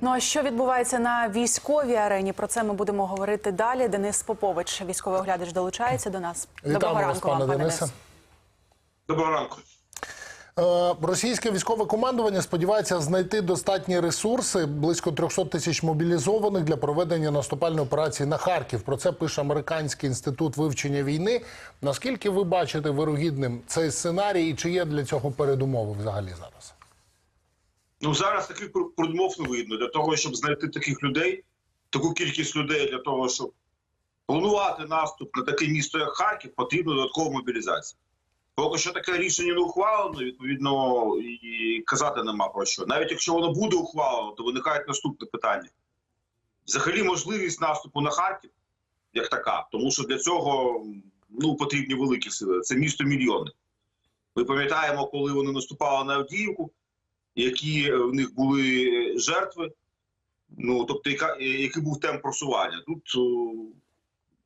Ну а що відбувається на військовій арені? Про це ми будемо говорити далі. Денис Попович, військовий оглядач, долучається до нас. Вітаємо вас, пане Денисе. Денис. Доброго ранку. Е, Російське військове командування сподівається знайти достатні ресурси близько 300 тисяч мобілізованих для проведення наступальної операції на Харків. Про це пише Американський інститут вивчення війни. Наскільки ви бачите вирогідним цей сценарій, і чи є для цього передумови взагалі зараз? Ну зараз таких пр- не видно для того, щоб знайти таких людей, таку кількість людей для того, щоб планувати наступ на таке місто, як Харків, потрібна додаткова мобілізація. Поки що таке рішення не ухвалено, відповідно, і казати нема про що. Навіть якщо воно буде ухвалено, то виникає наступне питання: взагалі можливість наступу на Харків як така, тому що для цього ну, потрібні великі сили. Це місто мільйони. Ми пам'ятаємо, коли вони наступали на Авдіївку, які е, в них були е, жертви. Ну тобто, яка, е, який був темп просування? Тут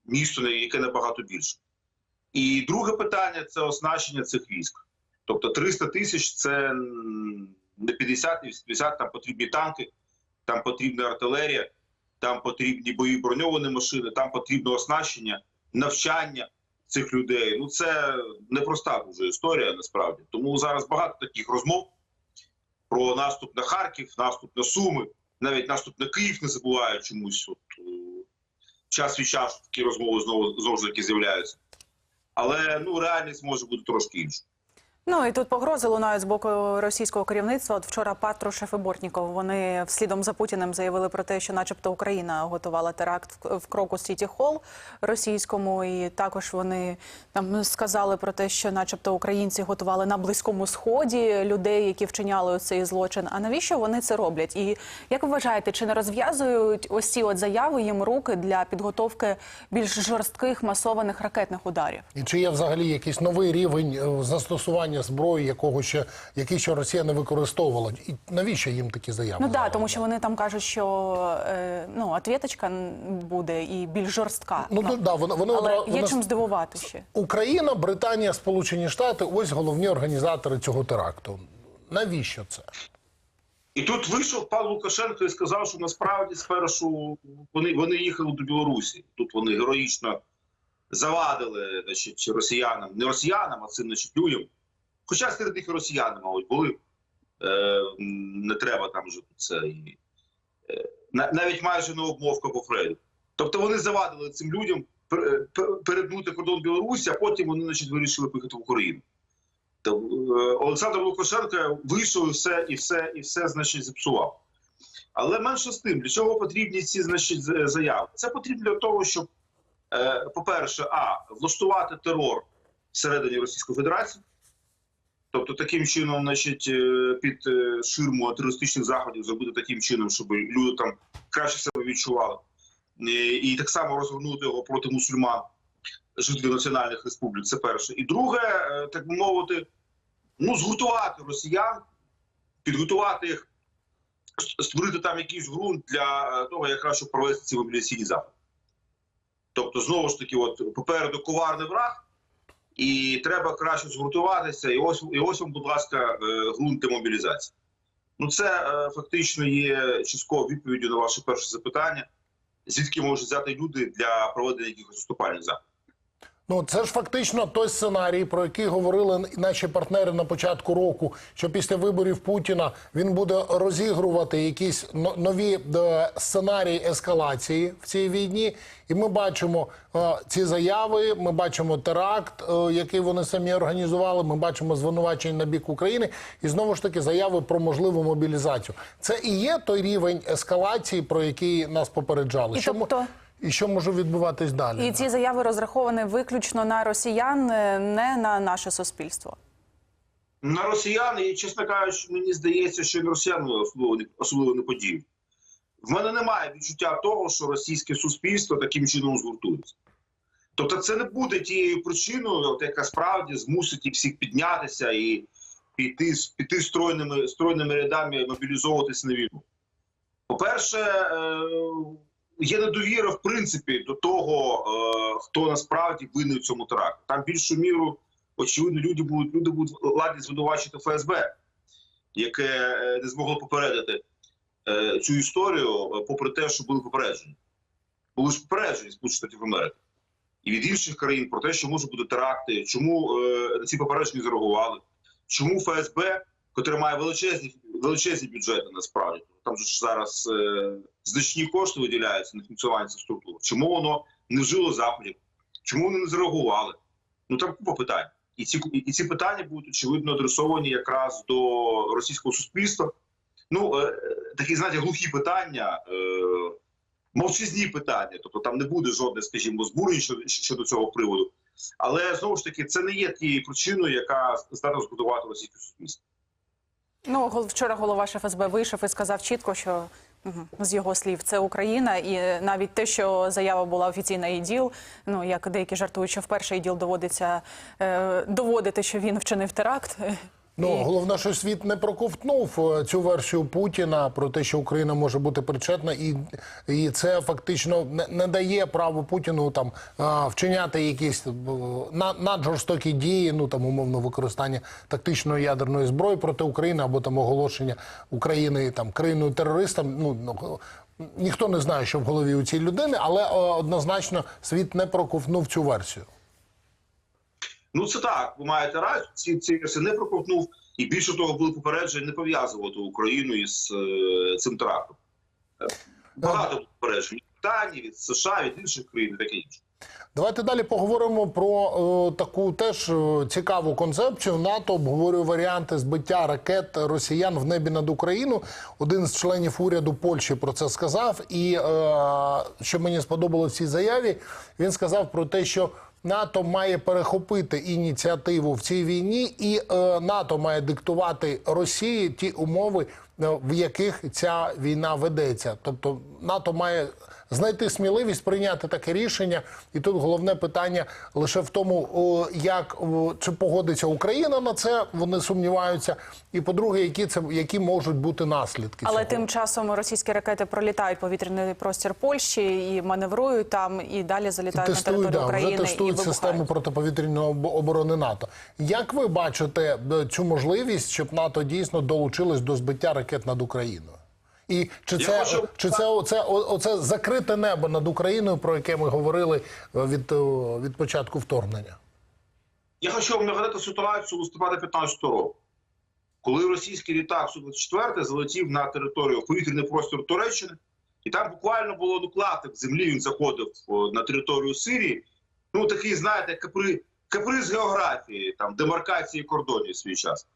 місто, яке набагато більше. І друге питання це оснащення цих військ. Тобто 300 тисяч це не 50, не 80, там потрібні танки, там потрібна артилерія, там потрібні бої броньовані машини, там потрібне оснащення, навчання цих людей. Ну це непроста дуже історія насправді. Тому зараз багато таких розмов про наступ на Харків, наступ на Суми, навіть наступ на Київ не забуває чомусь. От, е, час від часу такі розмови знову знову ж таки з'являються. Але ну реальність може бути трошки інша. Ну і тут погрози лунають з боку російського керівництва. От вчора Патрушев і Бортніков вони вслідом за Путіним заявили про те, що, начебто, Україна готувала теракт в- кроку Сіті Холл російському, і також вони там сказали про те, що, начебто, українці готували на близькому сході людей, які вчиняли цей злочин. А навіщо вони це роблять? І як ви вважаєте, чи не розв'язують ось ці от заяви їм руки для підготовки більш жорстких масованих ракетних ударів? І чи є взагалі якийсь новий рівень е, застосування зброї, якого ще який ще Росія не використовувала? І навіщо їм такі заяви? Ну да, тому що вони там кажуть, що е, ну ответочка буде і більш жорстка. Ну, ну, да, вони, вони але одра- є вони чим здивувати ще. Україна, Британія, Сполучені Штати ось головні організатори цього теракту. Навіщо це? І тут вийшов пан Лукашенко і сказав, що насправді спершу вони, вони їхали до Білорусі. Тут вони героїчно завадили значить, росіянам, не росіянам, а цим значить, людям. Хоча серед них росіяни, мабуть, були. Е, не треба там вже це. Е, навіть майже не обмовка по Фрейду. Тобто вони завадили цим людям пер- пер- перетнути кордон Білорусі, а потім вони значить, вирішили поїхати в Україну. Е, Олександр Лукашенко вийшов і все, і все, і все значить, зіпсував. Але менше з тим, для чого потрібні ці значить, заяви? Це потрібно для того, щоб, е, по-перше, а влаштувати терор всередині Російської Федерації. Тобто, таким чином, значить, е, під е, ширму терористичних заходів зробити таким чином, щоб люди там краще себе відчували. Е, І так само розгорнути його проти мусульман, жителів національних республік. Це перше. І друге, так би мовити, ну, згуртувати росіян, підготувати їх, створити там якийсь ґрунт для того, як краще провести ці мобілізаційні заходи. Тобто, знову ж таки, от попереду коварний враг, і треба краще згуртуватися. І ось, і ось вам, будь ласка, е, ґрунт демобілізації. Ну, це е, фактично є частково відповіддю на ваше перше запитання, звідки можуть взяти люди для проведення якихось вступальних заходів. Ну це ж фактично той сценарій, про який говорили наші партнери на початку року, що після виборів Путіна він буде розігрувати якісь нові е, сценарії ескалації в цій війні. І ми бачимо е, ці заяви. Ми бачимо теракт, е, який вони самі організували. Ми бачимо звинувачення на бік України, і знову ж таки заяви про можливу мобілізацію. Це і є той рівень ескалації, про який нас попереджали. І Що тобто- і що може відбуватись далі? І ці заяви розраховані виключно на росіян, е, не на наше суспільство. На росіян, і чесно кажучи, мені здається, що і на росіян особливо не особливо не подіють. В мене немає відчуття того, що російське суспільство таким чином згуртується. Тобто, це не буде тією причиною, от яка справді змусить їх всіх піднятися і піти, піти стройними, стройними рядами мобілізовуватися на війну. По-перше, е, є недовіра в принципі до того, е, хто насправді винний в цьому теракті. Там більшу міру очевидно, люди будуть люди будуть ладні звинувачити ФСБ, яке е, не змогло попередити е, цю історію, е, попри те, що були попереджені. Були ж попереджені Сполучених Штатів Америки і від інших країн про те, що можуть бути теракти, чому е, ці попередження зареагували, чому ФСБ, котре має величезні величезні бюджети, насправді там ж зараз е, значні кошти виділяються на функціонування цих структур. Чому воно не вжило заходів? Чому вони не зреагували? Ну там купа питань. І ці і ці питання будуть очевидно адресовані якраз до російського суспільства. Ну е, такі знаєте, глухі питання, е, мовчазні питання. Тобто там не буде жодних, скажімо, збурень щодо, цього приводу. Але знову ж таки, це не є тією причиною, яка здатна збудувати російське суспільство. Ну, вчора голова ФСБ вийшов і сказав чітко, що з його слів це Україна, і навіть те, що заява була офіційна іділ. Ну як деякі жартують, що вперше іділ доводиться е, доводити, що він вчинив теракт. Ну головне, що світ не проковтнув е, цю версію Путіна про те, що Україна може бути причетна, і, і це фактично не, не дає право Путіну там вчиняти якісь е, на- наджорстокі дії, ну там умовно використання тактичної ядерної зброї проти України або там оголошення України там країною терористом. Ну ну, ніхто не знає, що в голові у цій людини, але е, однозначно світ не проковтнув цю версію. Ну це так, ви маєте рацію. Ці ці не проковтнув, і більше того, були попереджені не пов'язувати Україну із е, цим терактом. Е, Багато було попереджень від Британії, від США, від інших країн, таке інше. Давайте далі поговоримо про е, таку теж е, цікаву концепцію. НАТО обговорює варіанти збиття ракет росіян в небі над Україну. Один з членів уряду Польщі про це сказав. І е, що мені сподобалося в цій заяві, він сказав про те, що НАТО має перехопити ініціативу в цій війні, і е, НАТО має диктувати Росії ті умови, в яких ця війна ведеться. Тобто НАТО має знайти сміливість прийняти таке рішення. І тут головне питання лише в тому, як чи погодиться Україна на це. Вони сумніваються. І по-друге, які це які можуть бути наслідки. Але цього. тим часом російські ракети пролітають повітряний простір Польщі і маневрують там, і далі залітають на тестують, територію да, вже України і тестують вибухають. систему протиповітряної оборони НАТО. Як ви бачите е, цю можливість, щоб НАТО дійсно долучилось до збиття ракет над Україною? І чи це хочу- чи це оце, оце закрите небо над Україною, про яке ми говорили е, від, від початку вторгнення? Я хочу вам нагадати ситуацію листопада 15 року, коли російський літак Су-24 залетів на територію повітряний простір Туреччини, і там буквально було клаптик землі. Він заходив на територію Сирії. Ну такий, знаєте, капри, каприз географії, там демаркації кордонів свій час.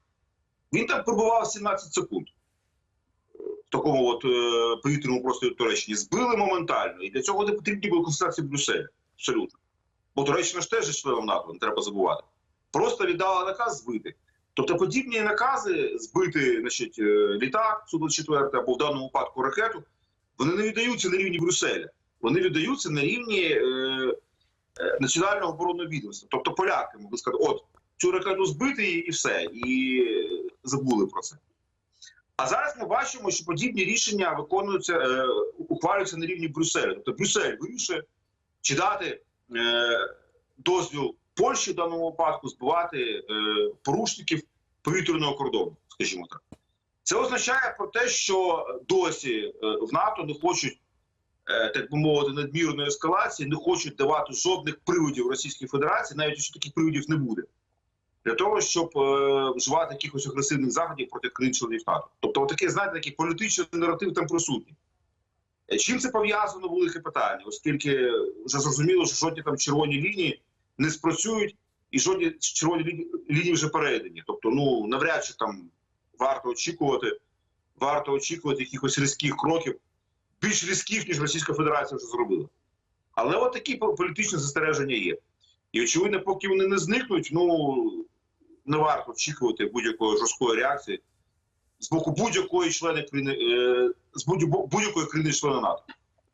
Він там пробував 17 секунд такому от е, повітряному просторі Туреччини. Збили моментально, і для цього не потрібні були консультації Брюсселя. Абсолютно. Бо Туреччина ж теж членом НАТО, не треба забувати. Просто віддала наказ збити. Тобто подібні накази збити значить, е, літак Су-24 або в даному випадку ракету, вони не віддаються на рівні Брюсселя. Вони віддаються на рівні е, е, національного оборонного відомства. Тобто поляки могли сказати, от цю ракету збити і все, і е, забули про це. А зараз ми бачимо, що подібні рішення виконуються, е, ухвалюються на рівні Брюсселя. Тобто Брюссель вирішує, чи дати е, дозвіл Польщі в даному випадку збивати е, порушників повітряного кордону, скажімо так. Це означає про те, що досі е, в НАТО не хочуть, е, так би мовити, надмірної ескалації, не хочуть давати жодних приводів Російській Федерації, навіть якщо таких приводів не буде, для того, щоб е, вживати якихось агресивних заходів проти країн-членів НАТО. Тобто, отакий, знаєте, такий політичний наратив там присутній. Е, Чим це пов'язано велике питання, оскільки вже зрозуміло, що жодні там червоні лінії не спрацюють, і жодні червоні лінії вже перейдені. Тобто, ну навряд чи там варто очікувати, варто очікувати якихось різких кроків, більш різких, ніж Російська Федерація вже зробила. Але от такі політичні застереження є. І очевидно, поки вони не зникнуть, ну не варто очікувати будь-якої жорсткої реакції з боку будь-якої члени країни, е, з будь- будь-якої країни члена НАТО.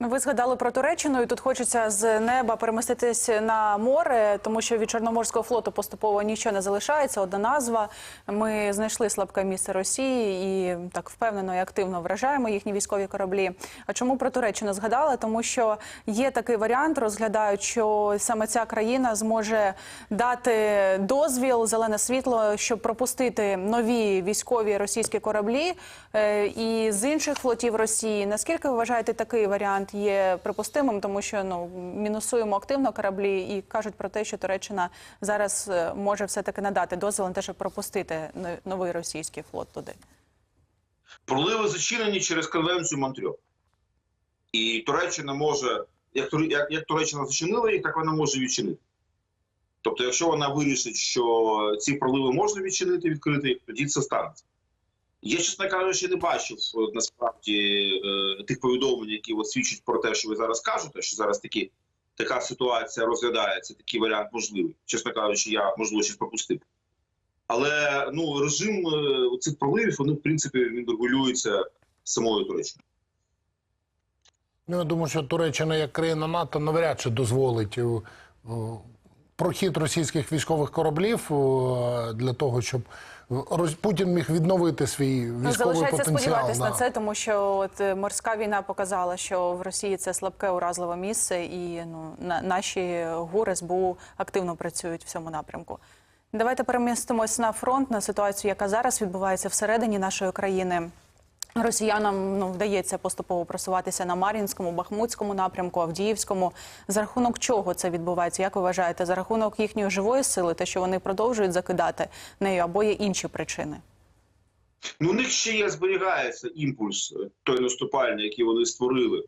Ну, Ви згадали про Туреччину, і тут хочеться з неба переміститись на море, тому що від Чорноморського флоту поступово нічого не залишається. Одна назва. Ми знайшли слабке місце Росії і так впевнено і активно вражаємо їхні військові кораблі. А чому про Туреччину згадала? Тому що є такий варіант, розглядають, що саме ця країна зможе дати дозвіл, зелене світло, щоб пропустити нові військові російські кораблі е, і з інших флотів Росії. Наскільки ви вважаєте такий варіант є припустимим, тому що ну мінусуємо активно кораблі і кажуть про те, що Туреччина зараз е, може все таки надати дозвіл на те, щоб пропустити новий російський флот туди. Проливи зачинені через конвенцію Монтрьо. І Туреччина може, як, як, як Туреччина зачинила їх, так вона може відчинити. Тобто, якщо вона вирішить, що ці проливи можна відчинити, відкрити, тоді це станеться. Я, чесно кажучи, не бачив е, насправді е, тих повідомлень, які свідчать про те, що ви зараз кажете, що зараз такі, така ситуація розглядається, такий варіант можливий. Чесно кажучи, я можливо щось пропустив. Але ну режим е, цих проливів вони в принципі він регулюється самою Туреччиною. Ну, я думаю, що Туреччина як країна НАТО навряд чи дозволить прохід російських військових кораблів для того, щоб Путін міг відновити свій Ну, військовий залишається потенціал. сподіватися да. на це, тому що от е, морська війна показала, що в Росії це слабке уразливе місце, і ну на наші гури СБУ активно працюють в цьому напрямку. Давайте перемістимось на фронт на ситуацію, яка зараз відбувається всередині нашої країни. Росіянам ну вдається поступово просуватися на Мар'їнському, Бахмутському напрямку, Авдіївському. За рахунок чого це відбувається? Як ви вважаєте? За рахунок їхньої живої сили, те, що вони продовжують закидати нею, або є інші причини? Ну, у них ще є зберігається імпульс е, той наступальний, який вони створили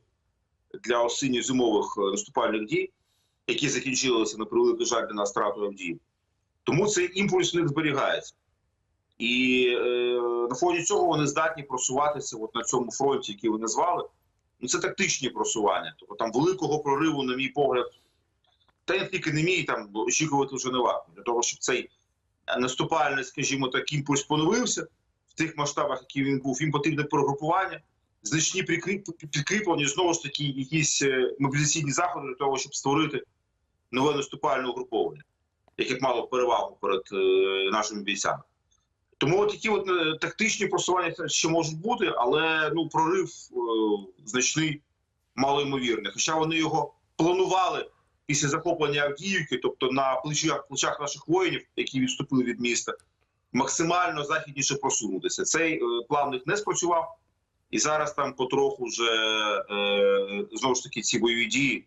для осінньо-зимових е, наступальних дій, які закінчилися на превеликий жаль для нас стратою Авдіїв. Тому цей імпульс у них зберігається. І е, на фоні цього вони здатні просуватися от на цьому фронті, який ви назвали. Ну, це тактичні просування. Тобто там великого прориву, на мій погляд, та тільки не мій, там очікувати вже не варто. Для того, щоб цей наступальний, скажімо так, імпульс поновився в тих масштабах, які він був, їм потрібне перегрупування, значні підкріплення, знову ж таки, якісь е, мобілізаційні заходи для того, щоб створити нове наступальне угруповання, яке мало перевагу перед е, нашими бійцями. Тому такі от е, тактичні просування ще можуть бути, але ну прорив е, значний, малоймовірний. Хоча вони його планували після захоплення Авдіївки, тобто на плечах, плечах наших воїнів, які відступили від міста, максимально західніше просунутися. Цей е, план не спрацював, і зараз там потроху вже е, знову ж таки ці бойові дії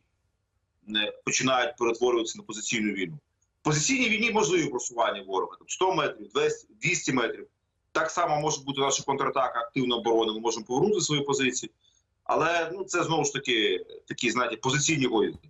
е, починають перетворюватися на позиційну війну. Позиційній війні можливі просування ворога там 100 метрів, 200, 200 метрів. Так само може бути наша контратака, активна оборона. Ми можемо повернути свої позиції, але ну це знову ж таки такі знаєте, позиційні воїнки.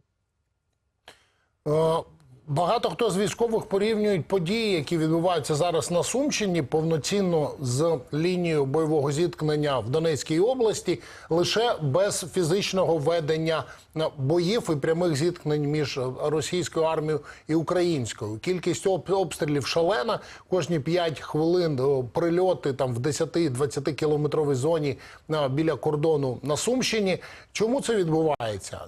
Е, Багато хто з військових порівнюють події, які відбуваються зараз на Сумщині, повноцінно з лінією бойового зіткнення в Донецькій області, лише без фізичного ведення е, боїв і прямих зіткнень між російською армією і українською. Кількість обстрілів шалена. Кожні 5 хвилин е, прильоти там в 10-20 кілометровій зоні е, біля кордону на Сумщині. Чому це відбувається?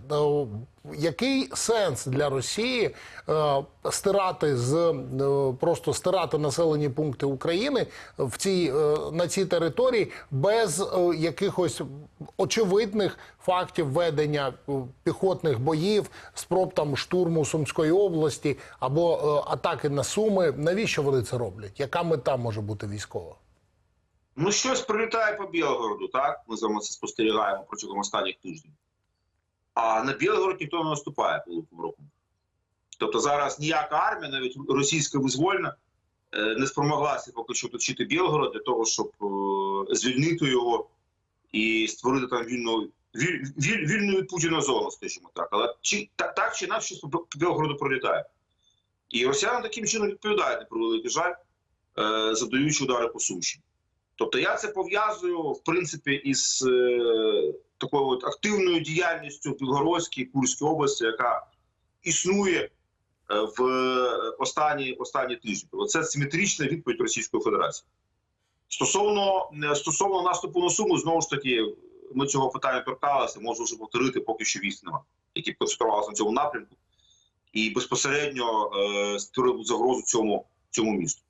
Який сенс для Росії е, стирати з е, просто стирати населені пункти України в цій е, на цій території без е, якихось очевидних фактів ведення е, піхотних боїв, спроб там штурму Сумської області або е, атаки на Суми? Навіщо вони це роблять? Яка мета може бути військова? Ну, щось прилітає по Білгороду, так? Ми з вами це спостерігаємо протягом останніх тижнів. А на Білгород ніхто не наступає великим роком. Тобто зараз ніяка армія, навіть російська визвольна, е, не спромоглася поки що оточити Білгород для того, щоб е, звільнити його і створити там вільну, віль, віль, вільну від Путіна зону, скажімо так. Але чи, так, так чи інакше щось по Білгороду пролітає. І росіяни таким чином відповідають на превеликий жаль, е, завдаючи удари по Сумщині. Тобто я це пов'язую в принципі із такою от активною діяльністю в Білгородській Курській області, яка існує е, в останні, останні тижні. Це симетрична відповідь Російської Федерації. Стосовно, е, стосовно наступу на Суму, знову ж таки, ми цього питання торкалися, можу вже повторити, поки що нема, які концентрувалися на цьому напрямку і безпосередньо е, створили загрозу цьому, цьому місту.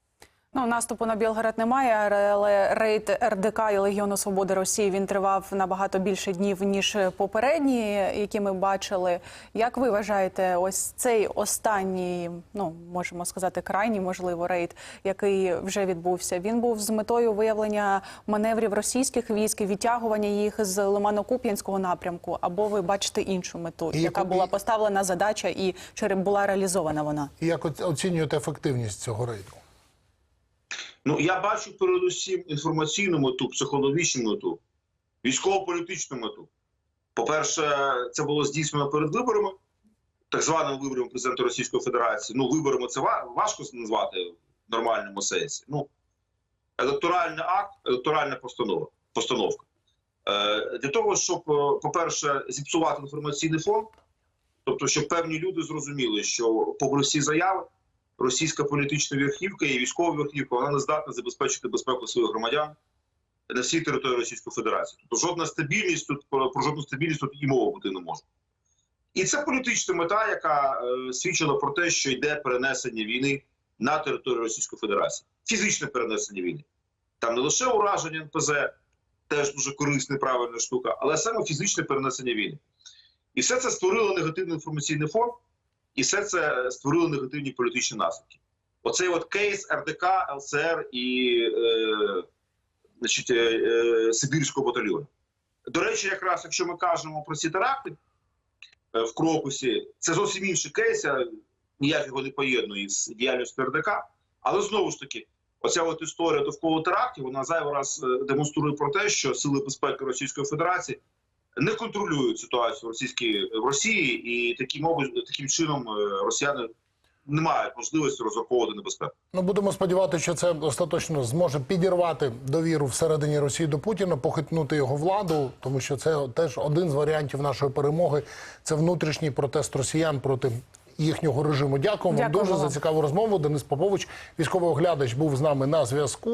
Ну, наступу на Білгород немає, але рейд РДК і Легіону Свободи Росії він тривав набагато більше днів ніж попередні, які ми бачили. Як ви вважаєте, ось цей останній, ну можемо сказати, крайній можливо рейд, який вже відбувся, він був з метою виявлення маневрів російських військ, і відтягування їх з Лимано-Куп'янського напрямку, або ви бачите іншу мету, І яка яку- була поставлена задача, і чи була реалізована вона? І як оцінюєте ефективність цього рейду? Ну я бачу передусім інформаційну мету, психологічну мету, військово-політичну мету. По-перше, це було здійснено перед виборами, так званими виборами президента Російської Федерації. Ну, виборами це важко назвати в нормальному сенсі. Ну, електоральний акт, електоральна постанова, постановка. Е, для того, щоб, е, по-перше, зіпсувати інформаційний фон, тобто, щоб певні люди зрозуміли, що попри всі заяви, російська політична верхівка і військова верхівка вона не здатна забезпечити безпеку своїх громадян на всій території Російської Федерації. Тобто жодна стабільність тут про жодну стабільність тут і мови бути не може. І це політична мета, яка е, свідчила про те, що йде перенесення війни на територію Російської Федерації, фізичне перенесення війни. Там не лише ураження НПЗ, теж дуже корисна правильна штука, але саме фізичне перенесення війни. І все це створило негативний інформаційний фон, і все це створило негативні політичні наслідки. Оцей от кейс РДК, ЛЦР і е, значить, е, е, Сибірського батальйону. До речі, якраз якщо ми кажемо про ці теракти е, в Крокусі, це зовсім інший кейс, я ніяк його не поєдную з діяльністю РДК. Але знову ж таки, оця от історія довкола терактів, вона зайвий раз е, демонструє про те, що сили безпеки Російської Федерації не контролюють ситуацію в російській в Росії, і таким образом, таким чином е, росіяни не мають можливості розраховувати небезпеку. Ну будемо сподіватися, що це остаточно зможе підірвати довіру всередині Росії до Путіна, похитнути його владу, тому що це теж один з варіантів нашої перемоги. Це внутрішній протест росіян проти. Їхнього режиму. Дякую вам Дякуємо дуже вам. за цікаву розмову. Денис Попович, військовий оглядач, був з нами на зв'язку.